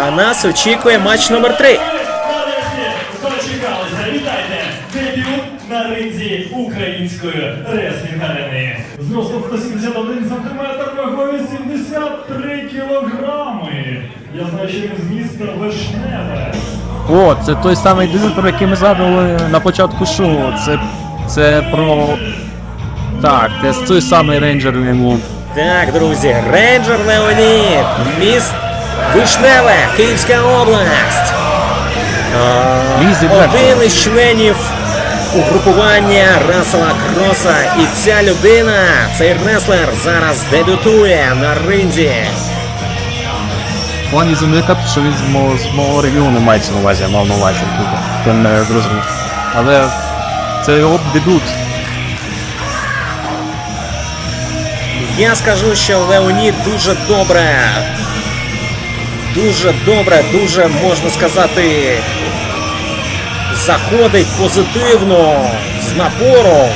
А нас очікує матч номер 3 Нарешті дочекалися. Вітайте! Дебют на ринзі української реслінг арени. Зростом 171 сантиметр, вагою 73 кілограми. Я знаю, що він з міста Вишневе. О, це той самий дебют, про який ми згадували на початку шоу. Це, це про. Так, це той самий рейнджер йому. Так, друзі, Рейнджер Леонід, міст Вишневе, Київська область. Бек. Один із членів угрупування Расела Кроса. І ця людина, цей реслер, зараз дебютує на ринзі. В плані земляка, що він з мого, з мого регіону мається на увазі, я мав на увазі тут. Не зрозумів. Але це його дебют. Я скажу, що Леонід дуже добре. Дуже добре, дуже можна сказати. Заходить позитивно з напором.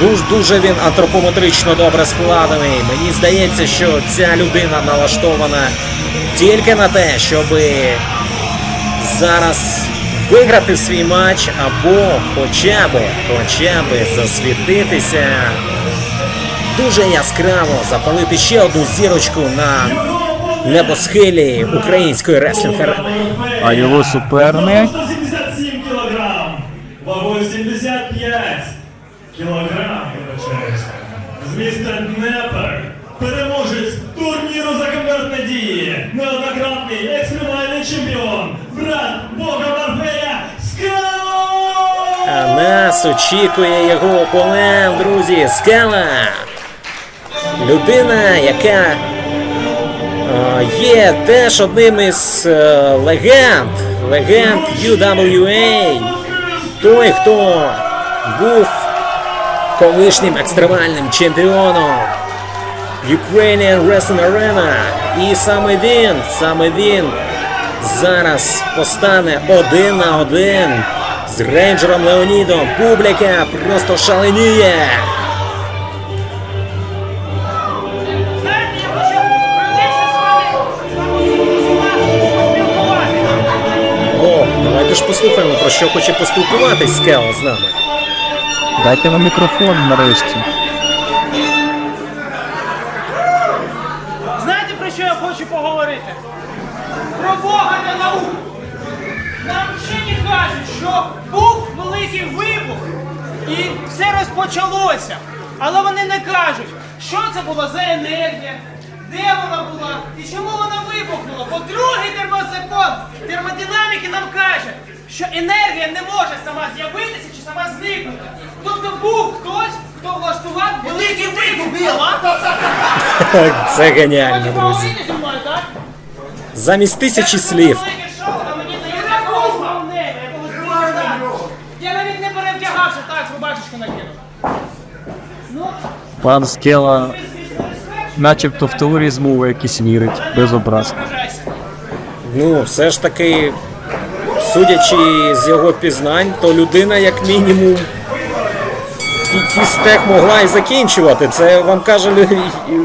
Дуже дуже він антропометрично добре складений. Мені здається, що ця людина налаштована тільки на те, щоб зараз виграти свій матч або хоча б, хоча б засвітитися дуже яскраво запалити ще одну зірочку на небосхилі української реслінг арени. А його суперник. 177 кілограм. Вагою 75 кілограм. З міста Днепр. Переможець турніру за комбат надії. Неоднократний екстремальний чемпіон. Брат Бога Марфея Скало! А нас очікує його опонент, друзі, Скала. Людина, яка є теж одним із е, легенд, легенд UWA. Той, хто був колишнім екстремальним чемпіоном Ukrainian Wrestling Arena. І саме він, саме він зараз постане один на один з рейнджером Леонідом. Публіка просто шаленіє. Ж послухаємо, про що хоче поспілкуватись Скела з нами. Дайте нам мікрофон нарешті. Знаєте, про що я хочу поговорити? Про Бога та науку. Нам вчені кажуть, що був великий вибух і все розпочалося. Але вони не кажуть, що це була за енергія, де вона була і чому що енергія не може сама з'явитися чи сама зникнути. Тобто був хтось, хто влаштував великий вибух. Це геніально, друзі. Замість тисячі слів. Я навіть не перевдягався, так, рубашечку накинув. Ну, Пан Скела начебто в теорії змови якісь вірить, без образ. Ну, все ж таки, судячи з його пізнань, то людина, як мінімум, фі- фістех могла і закінчувати. Це вам каже,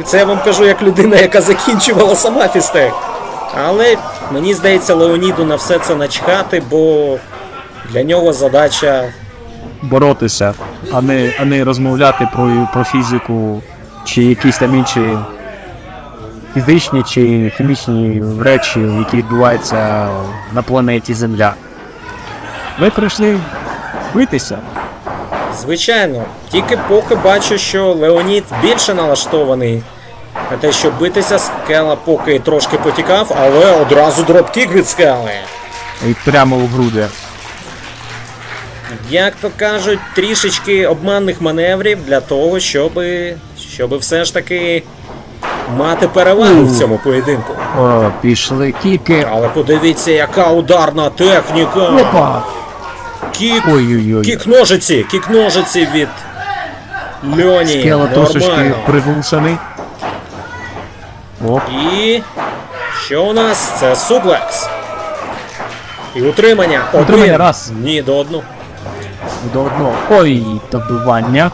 це я вам кажу як людина, яка закінчувала сама фістех. Але мені здається, Леоніду на все це начхати, бо для нього задача Боротися, а не, а не розмовляти про, про фізику чи якісь там інші фізичні чи хімічні речі, які відбуваються на планеті Земля. Ми прийшли битися. Звичайно, тільки поки бачу, що Леонід більше налаштований на те, щоб битися скела, поки трошки потікав, але одразу дропкік від скели. І прямо в груди. Як то кажуть, трішечки обманних маневрів для того, щоб, щоб все ж таки мати перевагу в цьому поєдинку. О, пішли кіки. Але подивіться, яка ударна техніка. Опа! Кік, Ой-ой-ой. кік ножиці, кік ножиці від Льоні. Скела трошечки Нормально. приглушений. Оп. І що у нас? Це суплекс. І утримання. Утримання Один. раз. Ні, до одну. До одного. Ой, добивання.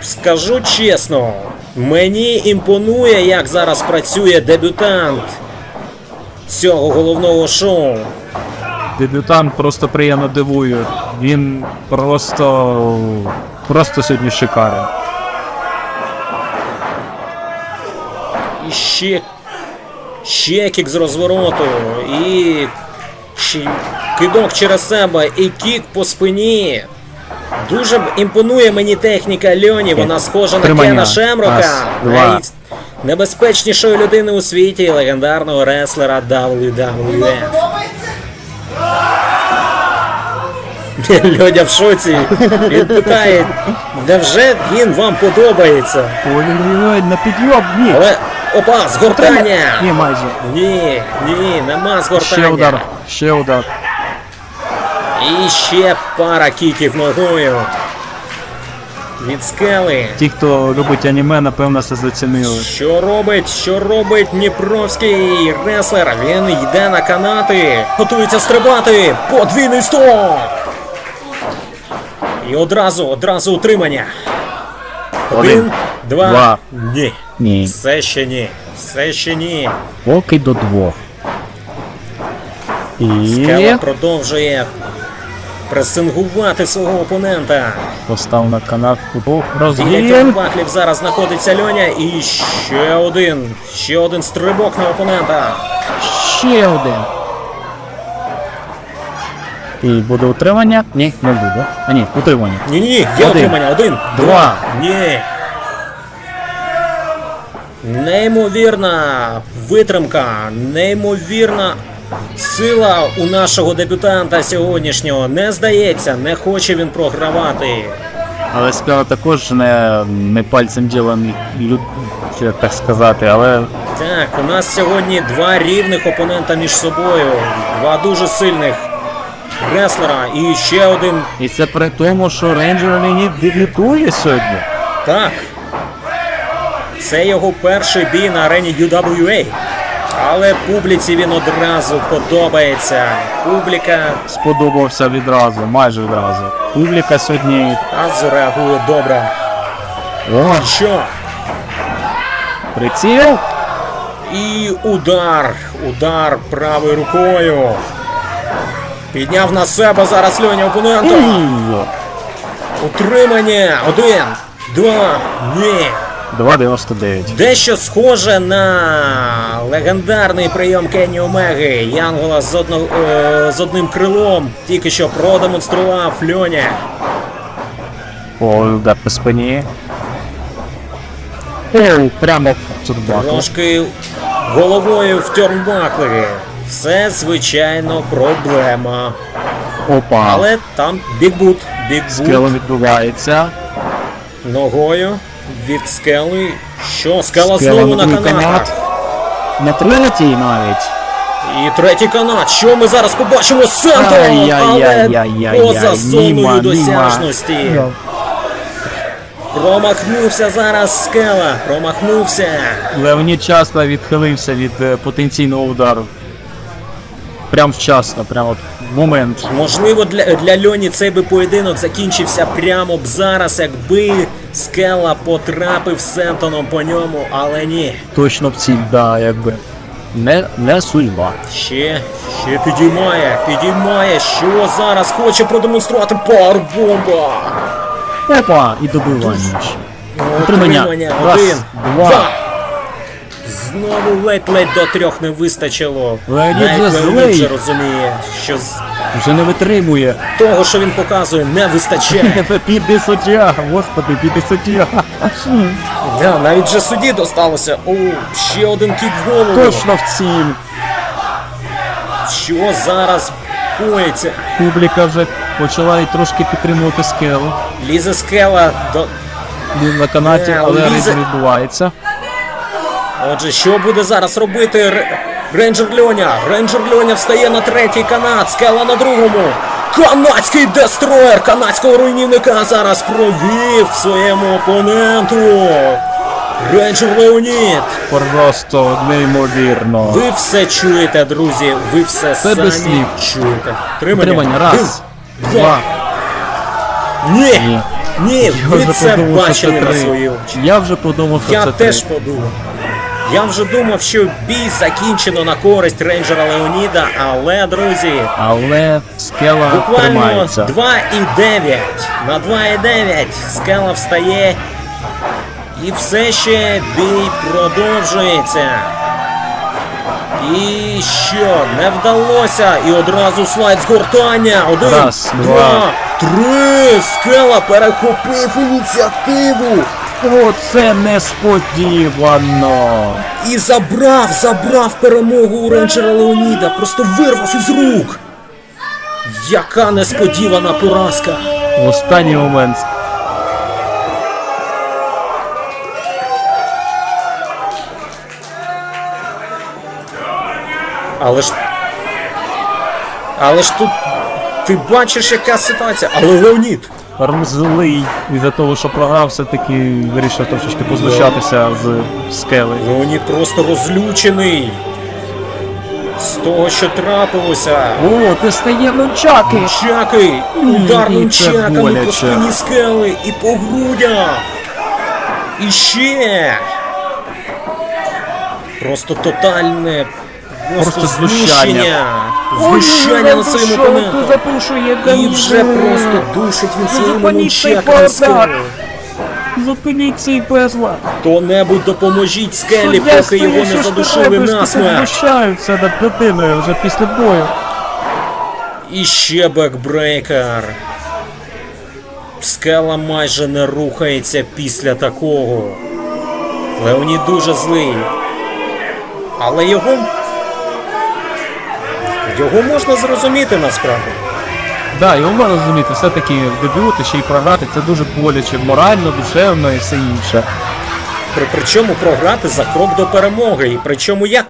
Скажу чесно, мені імпонує, як зараз працює дебютант цього головного шоу. Дебютант просто приємно дивує. Він просто. просто сьогодні шикарен. І ще, ще кік з розвороту. І ще кидок через себе, і кік по спині. Дуже імпонує мені техніка Льоні. Вона схожа на Тримання. Кена Шемрока. Найнебезпечнішої людини у світі легендарного реслера WWF. Льодя в шоці. Він питає, невже він вам подобається? Ой-ой-ой, на підйом, ні! Але опа, згортання! Ні, майже. Ні, ні, нема Ще згортання. удар, ще удар. І ще пара кіків ногою. Від скели. Ті, хто любить аніме, напевно, це зацінили. Що робить? Що робить Дніпровський реслер? Він йде на канати, готується стрибати. Подвійний стоп! І одразу, одразу утримання. Один, Один, два, два. ні. Ні. Все ще ні. Все ще ні. Поки до двох. Скела продовжує пресингувати свого опонента. постав на канатку. Біля тюрбаклів зараз знаходиться Льоня і ще один. Ще один стрибок на опонента. Ще один. І буде утримання? Ні, не буде. А ні, утримання. Ні, ні, є Один. отримання. Один, Два. Ні. Неймовірна витримка, неймовірна сила у нашого дебютанта сьогоднішнього. Не здається, не хоче він програвати. Але справа також не, не пальцем діланий, люд, як так сказати, але Так, у нас сьогодні два рівних опонента між собою. Два дуже сильних реслера і ще один. і це при тому, що рейнджер не дебютує сьогодні. Так. Це його перший бій на арені UWA. Але публіці він одразу подобається. Публіка Сподобався відразу, майже відразу. Публіка сьогодні. одразу реагує добре. О, Що? приціл. І удар. Удар правою рукою. Підняв на себе зараз Льоня опонента. Утримання. Один, два, ні. 2,99. Дещо схоже на легендарний прийом Кенні Омеги. Янгола з, одно, е, з одним крилом тільки що продемонстрував Льоня. О, удар по спині. О, прямо в турбаку. Трошки головою в тюрмбакли. Це, звичайно, проблема. Опа. Але там бікбут. Скело Бікбут відбувається. ногою від скели. Що, скела Скела знову на на канатах. канат. На третій навіть. І третій канат. Що ми зараз побачимо? Сенто! Але поза зоною досяжності. німа. Промахнувся зараз скела. Промахнувся. Леонід вчасно відхилився від е, потенційного удару. Прям вчасно, прям от момент. Можливо, для, для Льоні цей би поєдинок закінчився прямо б зараз, якби скела потрапив Сентоном по ньому, але ні. Точно в ціль, да, якби. Не, не судьба. Ще, ще підіймає, підіймає. Що зараз хоче продемонструвати парбомба. Опа! І добивання ще. Утримання. Раз, Один, два. два. Знову ледь-ледь до трьох не вистачило. Леонід Навіть вже Леонід злий. розуміє, що з Вже не витримує. того, що він показує, не вистачає. Піди суддя, господи, піди суддя. Да, навіть вже судді досталося. О, ще один кік в голову. Точно в ціль. Що зараз коїться? Публіка вже почала і трошки підтримувати скелу. Лізе скела до. Він на канаті, Е, але Ліза- рейд відбувається. Отже, що буде зараз робити Рейнджер Льоня? Рейнджер Льоня встає на третій канат, скела на другому. Канадський дестроєр канадського руйнівника зараз провів своєму опоненту. Рейнджер Леонід. Просто неймовірно. Ви все чуєте, друзі. Ви все Це без самі слів. чуєте. Тримання. Утримання. Раз, Два. два. Ні. Ні. Ні, Я ви вже це подумав, що бачили на три. свої очі. Я вже подумав, що Я це теж три. подумав. Я вже думав, що бій закінчено на користь рейнджера Леоніда, але, друзі, Але скела буквально тримається. 2,9. На 2,9 скела встає. І все ще бій продовжується. І що, не вдалося. І одразу слайд згортання. Один, Раз, два, два. три. Скела перехопив ініціативу. Оце несподівано. І забрав, забрав перемогу у рейнджера Леоніда. Просто вирвав із рук. Яка несподівана поразка. В останній момент Але ж. Але ж тут. Ти бачиш, яка ситуація. Але Леонід. Злий із-за того, що програв, все-таки вирішив трошечки познущатися з скели. Леонід просто розлючений. З того, що трапилося. О, ти стає нунчаки! Чаки! Удар і це нунчаками по боляче. спині скели і по грудях. І ще. Просто тотальне. Просто, Просто знущання. знущення. Знущання над своїм опонентом. І вже просто душить він своїми нунчаками скелю. Зупиніть цей безлад. Хто-небудь допоможіть скелі, поки його не задушили насмерть. Знущаються над дитиною вже після бою. І ще бекбрейкер. Скела майже не рухається після такого. Леонід дуже злий. Але його. Його можна зрозуміти насправді. Да, його можна зрозуміти, все-таки дебют і ще й програти це дуже боляче, морально, душевно і все інше. При, причому програти за крок до перемоги. І причому як